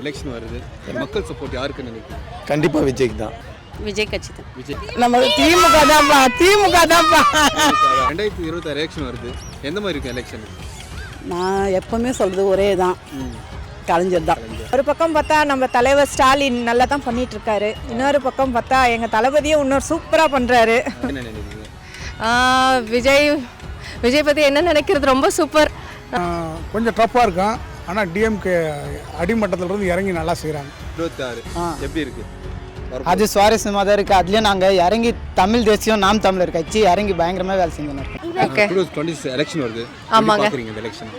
Election வருது. மக்கள் support யாருக்கு நினைக்கிறீங்க? கண்டிப்பாக விஜய்க்கு தான். விஜய் கட்சி தான் விஜய். நம்ம திமுக தான்ப்பா திமுக தான்ப்பா. ரெண்டாயிரத்தி இருபத்தாறு எலெக்ஷன் வருது. எந்த மாதிரி இருக்கும் எலெக்ஷன் நான் எப்பவுமே சொல்றது ஒரே தான். கலைஞர் தான். ஒரு பக்கம் பார்த்தா நம்ம தலைவர் ஸ்டாலின் நல்லா தான் பண்ணிட்டு இருக்காரு இன்னொரு பக்கம் பார்த்தா எங்க தளபதியும் இன்னொரு சூப்பரா பண்றாரு. என்ன நினைக்கிறீங்க? ஆஹ் விஜய் விஜய் பற்றி என்ன நினைக்கிறது? ரொம்ப சூப்பர். கொஞ்சம் டஃப்பாக இருக்கும் ஆனால் டிஎம்கே அடிமட்டத்துல இருந்து இறங்கி நல்லா செய்கிறாங்க இருபத்தாறு. எப்படி இருக்கு? அது சுவாரஸ்யமாக தான் இருக்குது அதுலேயும் நாங்கள் இறங்கி தமிழ் தேசியம் நாம் தமிழர் கட்சி இறங்கி பயங்கரமாக வேலை செஞ்சுன்னு எலெக்ஷன் வருது. ஆமாங்க. பாக்குறீங்க இந்த எலெக்ஷன்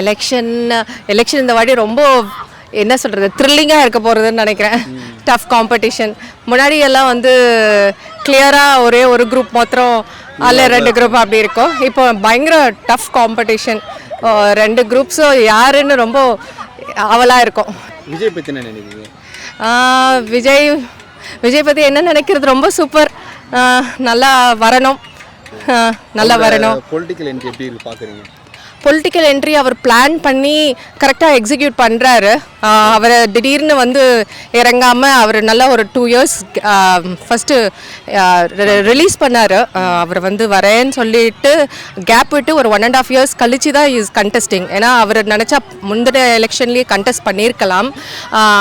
எலெக்ஷன் எலெக்ஷன் இந்த வாட்டி ரொம்ப என்ன சொல்கிறது த்ரில்லிங்காக இருக்க போகிறதுன்னு நினைக்கிறேன். டஃப் காம்படிஷன் முன்னாடி எல்லாம் வந்து கிளியராக ஒரே ஒரு குரூப் மாத்திரம் அல்ல ரெண்டு குரூப் அப்படி இருக்கும். இப்போ பயங்கர டஃப் காம்படிஷன் ரெண்டு குரூப்ஸும் யாருன்னு ரொம்ப அவலாக இருக்கும். விஜய் பத்தி என்ன நினைக்கிறீங்க? விஜய் விஜய் பற்றி என்ன நினைக்கிறது? ரொம்ப சூப்பர் நல்லா வரணும். நல்லா வரணும். பொலிட்டிக்கல் என்ட்ரி எப்படி இருக்கு பாக்குறீங்க? பொலிட்டிக்கல் என்ட்ரி அவர் பிளான் பண்ணி கரெக்டாக எக்ஸிக்யூட் பண்ணுறாரு அவர் திடீர்னு வந்து இறங்காமல் அவர் நல்ல ஒரு டூ இயர்ஸ் ஃபஸ்ட்டு ரிலீஸ் பண்ணார். அவர் வந்து வரேன்னு சொல்லிட்டு கேப் விட்டு ஒரு ஒன் அண்ட் ஆஃப் இயர்ஸ் கழிச்சு தான் இஸ் கண்டெஸ்டிங் ஏன்னா அவர் நினச்சா முந்தின எலெக்ஷன்லேயே கண்டெஸ்ட் பண்ணியிருக்கலாம்.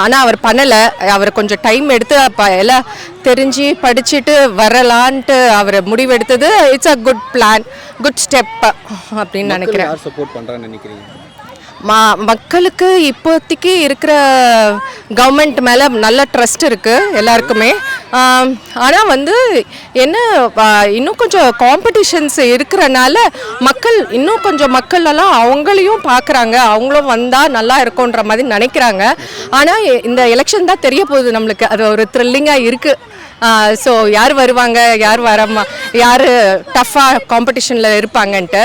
ஆனால் அவர் பண்ணலை. அவர் கொஞ்சம் டைம் எடுத்து அப்போ எல்லாம் தெரிஞ்சு படிச்சுட்டு வரலான்ட்டு அவர் முடிவெடுத்தது. It's a good plan good step அப்படின்னு நினைக்கிறேன். சப்போர்ட் பண்றான்னு நினைக்கிறீங்க? மா மக்களுக்கு இப்போதைக்கு இருக்கிற கவர்மெண்ட் மேலே நல்ல ட்ரஸ்ட் இருக்குது எல்லாருக்குமே. ஆனால் வந்து என்ன இன்னும் கொஞ்சம் காம்படிஷன்ஸ் இருக்கிறனால மக்கள் இன்னும் கொஞ்சம் மக்கள் எல்லாம் அவங்களையும் பார்க்குறாங்க. அவங்களும் வந்தால் நல்லா இருக்கும்ன்ற மாதிரி நினைக்கிறாங்க. ஆனால் இந்த எலெக்ஷன் தான் தெரிய போகுது நம்மளுக்கு. அது ஒரு த்ரில்லிங்காக இருக்குது ஸோ யார் வருவாங்க யார் வரமா யார் டஃப்பாக காம்படிஷனில் இருப்பாங்கன்ட்டு.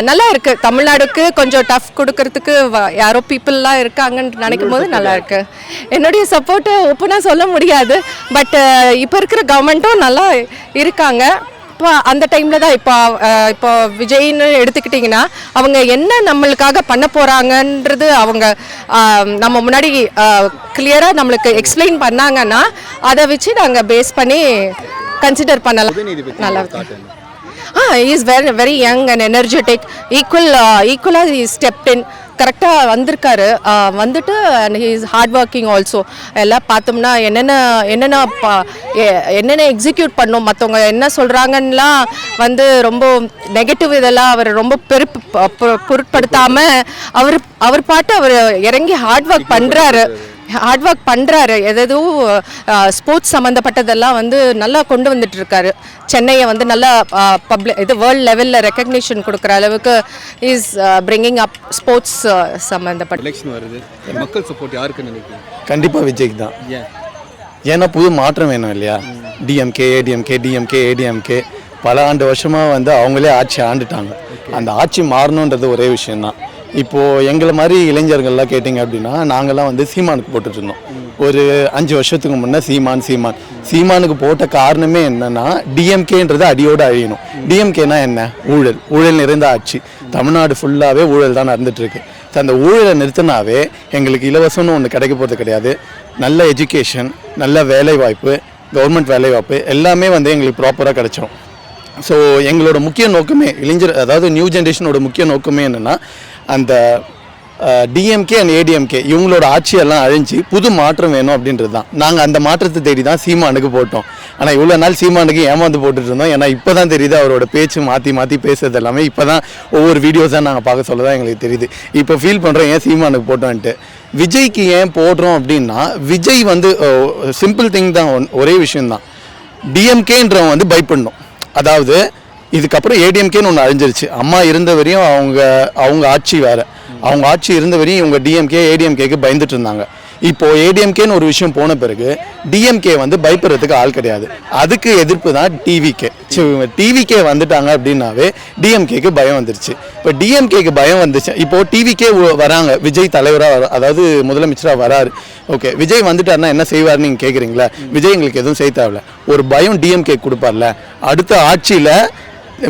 நல்லா இருக்குது தமிழ்நாடுக்கு கொஞ்சம் டஃப் கொடுக்கறதுக்கு வ- யாரோ பீப்புளெலாம் இருக்காங்கன்னு நினைக்கும் போது நல்லாயிருக்கு என்னுடைய சப்போர்ட்டை ஒப்புனா சொல்ல முடியாது. பட் இப்போ இருக்கிற கவர்மெண்ட்டும் நல்லா இருக்காங்க. இப்போ அந்த டைமில் தான் இப்போ இப்போ விஜய்னு எடுத்துக்கிட்டிங்கன்னா அவங்க என்ன நம்மளுக்காக பண்ண போகிறாங்கன்றது அவங்க நம்ம முன்னாடி கிளியராக நம்மளுக்கு எக்ஸ்பிளைன் பண்ணாங்கன்னா அதை வச்சு நாங்கள் பேஸ் பண்ணி கன்சிடர் பண்ணலாம். நல்லா ஆ is very very young and energetic equal ஈக்குவலாக இஸ் ஸ்டெப்ட் இன் கரெக்டாக வந்திருக்காரு. வந்துட்டு and he is hard working also எல்லாம் பார்த்தோம்னா என்னென்ன என்னென்ன என்னென்ன எக்ஸிக்யூட் பண்ணும் மற்றவங்க என்ன சொல்கிறாங்கன்னெலாம் வந்து ரொம்ப நெகட்டிவ் இதெல்லாம் அவர் ரொம்ப பெருப்பு பொருட்படுத்தாமல் அவர் அவர் பாட்டு அவர் இறங்கி ஹார்ட் ஒர்க் பண்ணுறாரு ஹார்ட் ஒர்க் பண்ணுறாரு எதோ ஸ்போர்ட்ஸ் சம்மந்தப்பட்டதெல்லாம் வந்து நல்லா கொண்டு வந்துட்டு இருக்காரு சென்னையை வந்து நல்லா பப்ளிக் இது வேர்ல்ட் லெவலில் ரெக்கக்னிஷன் கொடுக்குற அளவுக்கு இஸ் பிரிங்கிங் அப் ஸ்போர்ட்ஸ் சம்மந்தப்பட்ட எலெக்ஷன் வருது. மக்கள் சப்போர்ட் யாருக்கு நினைக்கிறீங்க? கண்டிப்பாக விஜய்க்கு தான். ஏன்? ஏன்னா புது மாற்றம் வேணும் இல்லையா? டிஎம்கே ஏடிஎம்கே டிஎம்கே ஏடிஎம்கே பல ஆண்டு வருஷமாக வந்து அவங்களே ஆட்சி ஆண்டுட்டாங்க. அந்த ஆட்சி மாறணுன்றது ஒரே விஷயம்தான். இப்போது எங்களை மாதிரி இளைஞர்கள்லாம் கேட்டிங்க அப்படின்னா நாங்கள்லாம் வந்து சீமானுக்கு போட்டுட்டு இருந்தோம் ஒரு அஞ்சு வருஷத்துக்கு முன்னே சீமான் சீமான். சீமானுக்கு போட்ட காரணமே என்னன்னா டிஎம்கேன்றது அடியோடு அழியணும். டிஎம்கேனா என்ன? ஊழல். ஊழல் நிறைந்த ஆட்சி. தமிழ்நாடு ஃபுல்லாகவே ஊழல் தான் நடந்துட்டு ஸோ அந்த ஊழலை நிறுத்தினாவே எங்களுக்கு இலவசம்னு ஒன்று கிடைக்க போகிறது கிடையாது. நல்ல எஜுகேஷன் நல்ல வேலை வாய்ப்பு கவர்மெண்ட் வேலை வாய்ப்பு எல்லாமே வந்து எங்களுக்கு ப்ராப்பராக கிடைச்சிடும் ஸோ எங்களோட முக்கிய நோக்கமே இளைஞர் அதாவது நியூ ஜென்ரேஷனோட முக்கிய நோக்கமே என்னென்னா அந்த டிஎம்கே அண்ட் ஏடிஎம்கே இவங்களோட ஆட்சியெல்லாம் அழிஞ்சு புது மாற்றம் வேணும் அப்படின்றது தான் நாங்கள் அந்த மாற்றத்தை தேடி தான் சீமானுக்கு போட்டோம். ஆனால் இவ்வளோ நாள் சீமானுக்கு ஏமாந்து போட்டுட்டு இருந்தோம். ஏன்னா இப்போ தான் தெரியுது அவரோட பேச்சு மாற்றி மாற்றி பேசுறது எல்லாமே. இப்போ தான் ஒவ்வொரு வீடியோஸாக நாங்கள் பார்க்க சொல்ல தான் எங்களுக்கு தெரியுது. இப்போ ஃபீல் பண்ணுறோம் ஏன் சீமானுக்கு போட்டோன்ட்டு விஜய்க்கு ஏன் போடுறோம் அப்படின்னா விஜய் வந்து சிம்பிள் திங் தான். ஒன்- ஒரே விஷயம்தான். டிஎம்கேன்றவன் வந்து பயப்படணும். அதாவது இதுக்கப்புறம் ஏடிஎம்கேன்னு ஒன்று அழிஞ்சிருச்சு. அம்மா இருந்த வரையும் அவங்க அவங்க ஆட்சி வேறு. அவங்க ஆட்சி இருந்த வரையும் இவங்க டிஎம்கே ஏடிஎம்கேக்கு பயந்துட்டு இருந்தாங்க. இப்போது ஏடிஎம்கேன்னு ஒரு விஷயம் போன பிறகு டிஎம்கே வந்து பயப்படுறதுக்கு ஆள் கிடையாது. அதுக்கு எதிர்ப்பு தான் டிவிகே. டிவிகே வந்துட்டாங்க அப்படின்னாவே டிஎம்கேக்கு பயம் வந்துருச்சு. இப்போ டிஎம்கேக்கு பயம் வந்துச்சு. இப்போது டிவிகே வராங்க. விஜய் தலைவராக வர அதாவது முதலமைச்சராக வராரு. ஓகே விஜய் வந்துட்டாருன்னா என்ன செய்வார்னு நீங்கள் கேட்குறீங்களா விஜய் எங்களுக்கு எதுவும் செய்ய தேவையில்ல. ஒரு பயம் டிஎம்கே கொடுப்பார்ல. அடுத்த ஆட்சியில்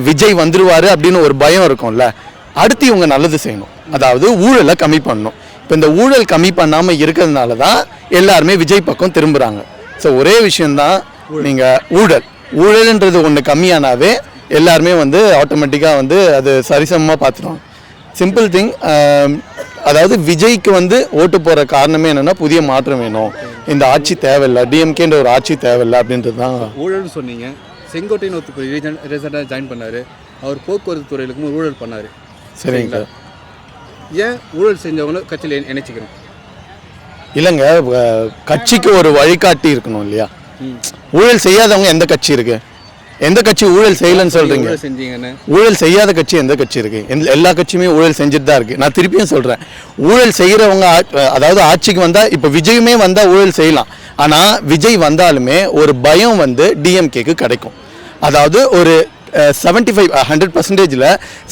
விஜய் வந்துடுவார் அப்படின்னு ஒரு பயம் இருக்கும்ல அடுத்து இவங்க நல்லது செய்யணும். அதாவது ஊழலை கம்மி பண்ணணும். இப்போ இந்த ஊழல் கம்மி பண்ணாமல் இருக்கிறதுனால தான் எல்லாருமே விஜய் பக்கம் திரும்புகிறாங்க ஸோ ஒரே விஷயந்தான் நீங்கள் ஊழல். ஊழல்ன்றது ஒன்று கம்மியானாவே எல்லாருமே வந்து ஆட்டோமேட்டிக்காக வந்து அது சரிசமமாக பார்த்துருவாங்க சிம்பிள் திங் அதாவது விஜய்க்கு வந்து ஓட்டு போகிற காரணமே என்னென்னா புதிய மாற்றம் வேணும். இந்த ஆட்சி தேவையில்லை டிஎம்கேன்ற ஒரு ஆட்சி தேவையில்லை அப்படின்றது தான் ஊழல்னு சொன்னீங்க. செங்கோட்டையன் ஒருத்தர் ரீசன் ரீசெண்டாக ஜாயின் பண்ணார். அவர் போக்குவரத்து துறையில இருக்கும்போது ஊழல் பண்ணார். சரிங்க ஏன் ஊழல் செஞ்சவங்கள கட்சியில் இணைச்சிக்கணும்? இல்லைங்க கட்சிக்கு ஒரு வழிகாட்டி இருக்கணும் இல்லையா? ஊழல் செய்யாதவங்க எந்த கட்சி இருக்கு? எந்த கட்சி ஊழல் செய்யலைன்னு சொல்றீங்க? ஊழல் செய்யாத கட்சி எந்த கட்சி இருக்கு? எல்லா கட்சியுமே ஊழல் செஞ்சுட்டு தான் இருக்கு. நான் திருப்பியும் சொல்றேன். ஊழல் செய்யறவங்க அதாவது ஆட்சிக்கு வந்தா இப்ப விஜயுமே வந்தா ஊழல் செய்யலாம். ஆனா விஜய் வந்தாலுமே ஒரு பயம் வந்து டிஎம்கேக்கு கிடைக்கும். அதாவது ஒரு செவன்ட்டி ஃபைவ் ஹண்ட்ரட் பர்சன்டேஜில்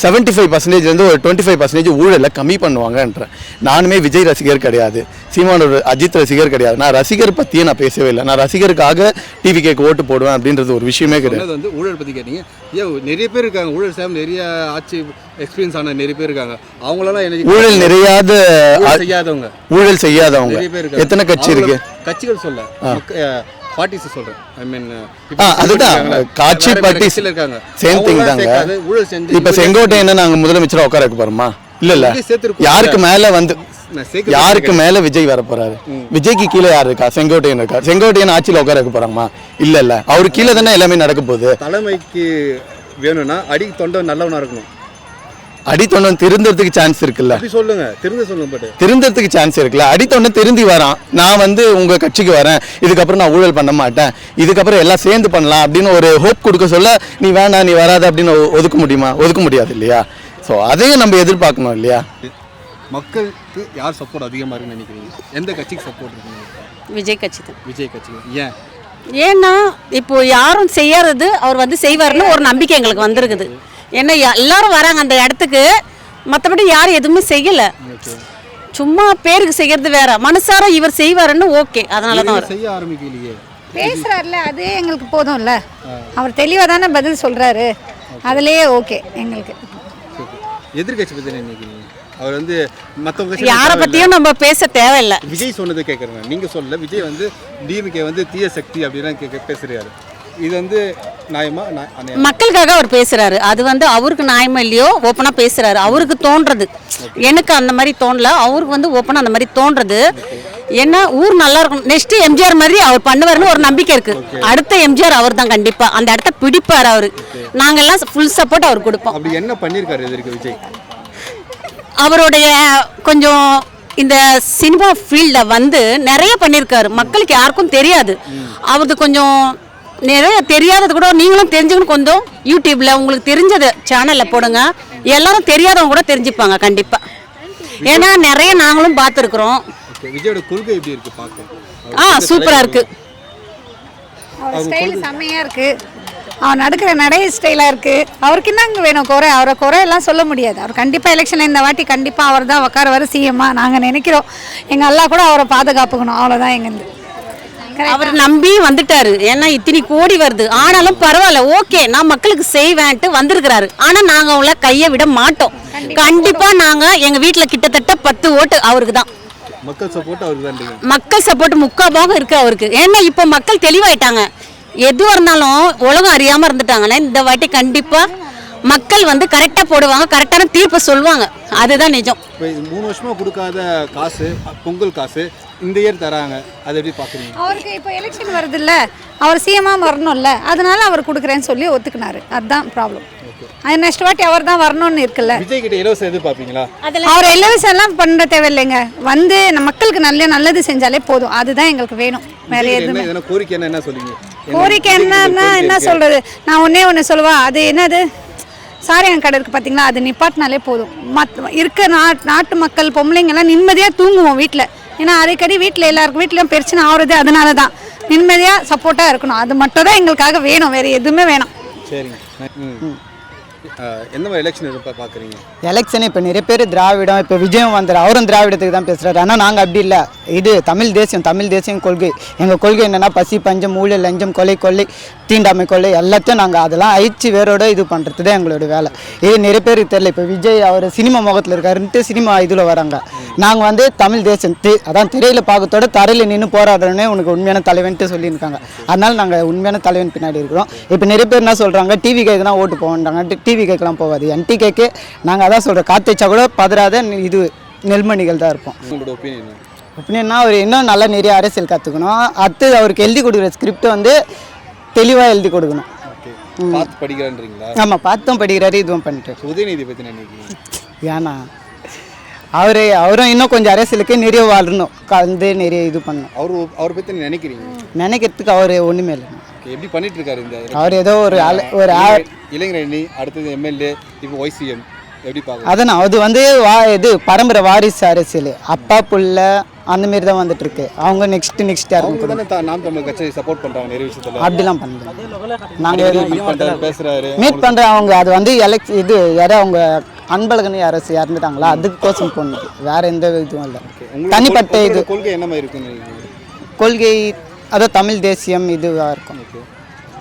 செவன்ட்டி ஃபைவ் பர்சன்டேஜ்லேருந்து ஒரு டுவெண்ட்டி ஃபைவ் பர்சன்டேஜ் ஊழலை கம்மி பண்ணுவாங்கன்றேன். நானுமே விஜய் ரசிகர் கிடையாது. சீமானோட அஜித் ரசிகர் கிடையாது. நான் ரசிகர் பற்றியே நான் பேசவே இல்லை. நான் ரசிகருக்காக டிவி கேக்கு ஓட்டு போடுவேன் அப்படின்றது ஒரு விஷயமே கிடையாது. வந்து ஊழல் பற்றி கேட்டீங்க. ஏன் நிறைய பேர் இருக்காங்க. ஊழல் சார் நிறைய ஆட்சி எக்ஸ்பீரியன்ஸ் ஆன நிறைய பேர் இருக்காங்க. அவங்களெல்லாம் என்ன ஊழல் நிறையாத செய்யாதவங்க. ஊழல் செய்யாதவங்க. நிறைய பேர் இருக்காங்க. எத்தனை கட்சி இருக்கு? கட்சிகள் சொல்ல. பார்ட்டிஸ் சொல்றேன். ஐ மீன் ஆ, அதுதான். காட்சி பார்ட்டி இருக்காங்க. சேம் திங் தாங்க. ஊழல் செஞ்சு இப்ப செங்கோட்டையனை நாங்க முதலமைச்சரா உட்கார வைக்க போறோமா? இல்ல இல்ல. யாருக்கு மேல வந்து யாருக்கு மேல விஜய் வர போறாரு? விஜய்க்கு கீழே யார் இருக்கா? செங்கோட்டையன் இருக்கா? செங்கோட்டையன் ஆட்சியில உட்கார வைக்க போறாமா இல்ல இல்ல அவரு கீழே தானே எல்லாமே நடக்க போகுது. தலைமைக்கு வேணும்னா அடி தொண்டை நல்லவனா இருக்கணும். அடித்தொண்டன் திருந்தறதுக்கு சான்ஸ் இருக்குல்ல? சொல்லுங்க. திருந்த சொல்லுங்க திருந்தறதுக்கு சான்ஸ் இருக்குல்ல? அடித்தொண்டன் திருந்தி வரான். நான் வந்து உங்க கட்சிக்கு வரேன். இதுக்கப்புறம் நான் ஊழல் பண்ண மாட்டேன். இதுக்கப்புறம் எல்லாம் சேர்ந்து பண்ணலாம் அப்படின்னு ஒரு ஹோப் கொடுக்க சொல்ல நீ வேணாம் நீ வராத அப்படின்னு ஒதுக்க முடியுமா? ஒதுக்க முடியாது இல்லையா? ஸோ அதையும் நம்ம எதிர்பார்க்கணும் இல்லையா? மக்களுக்கு யார் சப்போர்ட் அதிகமா இருக்குன்னு நினைக்கிறீங்க? எந்த கட்சிக்கு சப்போர்ட் விஜய் கட்சி தான். விஜய் கட்சிக்கு. ஏன்? ஏன்னா இப்போ யாரும் செய்யாதது அவர் வந்து செய்வார்னு ஒரு நம்பிக்கை எங்களுக்கு வந்திருக்குது. ஏன்னா யா- எல்லாரும் வராங்க அந்த இடத்துக்கு. மற்றபடி யாரும் எதுவுமே செய்யலை. சும்மா பேருக்கு செய்யறது வேற. மனசார இவர் செய்வாருன்னு ஓகே. அதனால தான் செய்ய ஆரம்பிக்கலையே. பேசுறாருல அது எங்களுக்கு போதும்ல. அவர் தெளிவாக தானே பதில் சொல்றாரு. அதுலயே ஓகே எங்களுக்கு. எதிர்கட்சி பத்தி என்ன நினைக்கிறீங்க? அவர் வந்து மற்றவங்க யாரை பத்தியும் நம்ம பேச தேவையில்லை. விஜய் சொன்னது கேட்குறேன் நீங்க சொல்லல. விஜய் வந்து டிஎம்கே வந்து தீய சக்தி அப்படிலாம் கேட்க பேசுறாரு. இது வந்து? மக்களுக்காக அவர் பேசுறாரு. அது வந்து அவருக்கு நியாயமா இல்லையோ ஓப்பனா பேசுறாரு. அவருக்கு தோன்றது. எனக்கு அந்த மாதிரி தோணல. அவருக்கு வந்து ஓப்பனா அந்த மாதிரி தோன்றது. ஏன்னா ஊர் நல்லா இருக்கும் நெக்ஸ்ட் எம்ஜிஆர் மாதிரி அவர் பண்ணுவாருன்னு ஒரு நம்பிக்கை இருக்கு. அடுத்த எம்ஜிஆர் அவர் தான் கண்டிப்பா. அந்த இடத்த பிடிப்பார் அவரு. நாங்கெல்லாம் ஃபுல் சப்போர்ட் அவர் கொடுப்போம். அப்படி என்ன விஜய்? அவருடைய கொஞ்சம் இந்த சினிமா ஃபீல்டில் வந்து நிறைய பண்ணியிருக்காரு மக்களுக்கு யாருக்கும் தெரியாது. அவரது கொஞ்சம் நிறைய தெரியாதது கூட நீங்களும் தெரிஞ்சுக்கணும் கொஞ்சம். யூடியூப்ல உங்களுக்கு தெரிஞ்சது சேனலில் போடுங்க. எல்லாரும் தெரியாதவங்க கூட தெரிஞ்சுப்பாங்க கண்டிப்பாக ஏன்னா நிறைய நாங்களும் பார்த்துருக்குறோம். ஓகே விஜயோட கொள்கை எப்படி இருக்கு பார்க்க ஆ சூப்பராக இருக்குது அவர் ஸ்டைல் செம்மையா இருக்கு. அவர் நடக்கிற நடை ஸ்டைலாக இருக்கு. அவருக்கு என்னங்க வேணும் குறை? அவரை குறை எல்லாம் சொல்ல முடியாது. அவர் கண்டிப்பாக எலெக்ஷனில் இந்த வாட்டி கண்டிப்பாக அவர் தான் உட்கார வர சிஎம்மா நாங்கள் நினைக்கிறோம். எங்கள் அல்லா கூட அவரை பாதுகாப்புக்கணும். அவ்வளோதான் எங்கள் அவர் நம்பி வந்துட்டாரு. ஏன்னா இத்தனை கோடி வருது. ஆனாலும் பரவாயில்ல ஓகே நான் மக்களுக்கு செய்வேன்ட்டு வந்திருக்கிறாரு. ஆனா நாங்க அவங்கள கையை விட மாட்டோம். கண்டிப்பா நாங்க எங்க வீட்ல கிட்டத்தட்ட பத்து ஓட்டு அவருக்கு தான். மக்கள் சப்போர்ட் அவருக்கு தான் மக்கள் சப்போர்ட் முக்கா பாகம் இருக்கு அவருக்கு. ஏன்னா இப்போ மக்கள் தெளிவாயிட்டாங்க. எதுவாக இருந்தாலும் உலகம் அறியாம இருந்துட்டாங்கன்னா இந்த வாட்டி கண்டிப்பா மக்கள் வந்து கரெக்டா போடுவாங்க கரெக்டான தீர்ப்பை சொல்லுவாங்க அதுதான் நிஜம். இப்போ மூணு வருஷமா கொடுக்காத காசு பொங்கல் காசு இந்த இயர் தராங்க. அதை எப்படி பார்க்குறீங்க அவருக்கு இப்போ எலெக்ஷன் வருதுல்ல அவர் சிஎம்மாக வரணும்ல அதனால அவர் கொடுக்குறேன்னு சொல்லி ஒத்துக்கினாரு. அதுதான் ப்ராப்ளம் அது நெக்ஸ்ட் வாட்டி அவர் தான் வரணும்னு இருக்குல்ல. விஜய் கிட்ட இலவசம் எதிர்பார்ப்பீங்களா அவர் இலவசம் எல்லாம் பண்ண தேவையில்லைங்க. வந்து நம்ம மக்களுக்கு நல்ல நல்லது செஞ்சாலே போதும். அதுதான் எங்களுக்கு வேணும். வேற எதுவுமே. கோரிக்கை என்ன என்ன சொல்லுவீங்க என்ன கோரிக்கை என்னன்னா என்ன. சொல்றது? நான் ஒண்ணே ஒன்று சொல்லுவா. அது என்னது? சாரியான் கடை இருக்கு பார்த்தீங்களா அது நிப்பாட்டினாலே போதும். மத் இருக்க நாட் நாட்டு மக்கள் பொம்பளைங்கெல்லாம் நிம்மதியாக தூங்குவோம் வீட்டில் ஏன்னா அடிக்கடி வீட்டில் எல்லாருக்கும் வீட்லையும் பிரச்சனை ஆகுறது அதனால தான் நிம்மதியாக சப்போர்ட்டாக இருக்கணும். அது மட்டும் தான் எங்களுக்காக வேணும். வேறு எதுவுமே வேணாம். சரிங்க. எந்த மாதிரி எலெக்ஷன் பார்க்குறீங்க எலெக்ஷன் இப்போ நிறைய பேர் திராவிடம் இப்போ விஜயம் வந்தார். அவரும் திராவிடத்துக்கு தான் பேசுகிறாரு ஆனால் நாங்கள் அப்படி இல்லை. இது தமிழ் தேசியம் தமிழ் தேசியம் கொள்கை. எங்கள் கொள்கை என்னென்னா பசி பஞ்சம் ஊழல் லஞ்சம் கொலை கொள்ளை. தீண்டாமை கொள்ளை எல்லாத்தையும் நாங்கள் அதெல்லாம் அழிச்சு வேரோட இது பண்ணுறது தான் எங்களோட வேலை. இது நிறைய பேருக்கு தெரியல இப்போ விஜய் அவர் சினிமா முகத்தில் இருக்காருன்ட்டு சினிமா இதில் வராங்க. நாங்கள் வந்து தமிழ் தேசம் தே அதான் திரையில பார்க்கத்தோட தரையில் நின்று போராடுறோன்னே உனக்கு உண்மையான தலைவன்ட்டு சொல்லியிருக்காங்க. அதனால நாங்கள் உண்மையான தலைவன் பின்னாடி இருக்கிறோம். இப்போ நிறைய பேர் என்ன சொல்கிறாங்க டிவி கேக்கு தான் ஓட்டு போகன்றாங்க டிவி கேக்கெலாம் போகாது. என்டி கேக்கு நாங்கள் அதான் சொல்கிறோம் காற்று வச்சா கூட பதறாத இது நெல்மணிகள் தான் இருப்போம். உங்களோட ஒப்பீனியன் அவர் இன்னும் நல்லா நிறைய அரசியல் கற்றுக்கணும் அடுத்து அவருக்கு எழுதி கொடுக்குற ஸ்கிரிப்ட் வந்து தெளிவாக எழுதி கொடுக்கணும். ஓகே. பார்த்து படிக்கிறேன்றீங்களா? ஆமாம் பார்த்தும் படிக்கிறாரு இதுவும் பண்ணிட்டு உதயநிதி பற்றி நினைக்கிறீங்க? ஏன்னா அவர் அவரும் இன்னும் கொஞ்சம் அரசியலுக்கு நிறைய வாழணும். கலந்து நிறைய இது பண்ணணும். அவர் அவரை பற்றி நினைக்கிறீங்க? நினைக்கிறதுக்கு அவர் ஒன்றுமே இல்லை. எப்படி பண்ணிட்டு இருக்காரு இந்த அவர் ஏதோ ஒரு ஒரு ஆள் இளைஞர் இளைஞர் அணி அடுத்தது எம்எல்ஏ இப்போ ஒய்சிஎம் எப்படி பார்க்குறீங்க? அதான் அது வந்து வா இது பரம்பரை வாரிசு அரசியல். அப்பா புள்ள அந்த மாரி தான் வந்துட்டு இருக்கு அவங்க நெக்ஸ்ட் நெக்ஸ்ட் யாரும் நாம் தமிழ் கட்சியை சப்போர்ட் பண்ணுறாங்க நிறைய விஷயத்தில். அப்படிலாம் மீட் பண்ணுறாரு பேசுகிறாரு மீட் பண்ணுற அவங்க அது வந்து எலெக்ட் இது யாரோ அவங்க அன்பழகன் யாரோ இறந்துட்டாங்களா? அதுக்கோசம் போனது வேற எந்த இதுவும் இல்லை. தனிப்பட்ட இது. கொள்கை என்ன மாதிரி நினைக்கிறீங்க? கொள்கை அதான் தமிழ் தேசியம் இதுவாக இருக்கும். ஓகே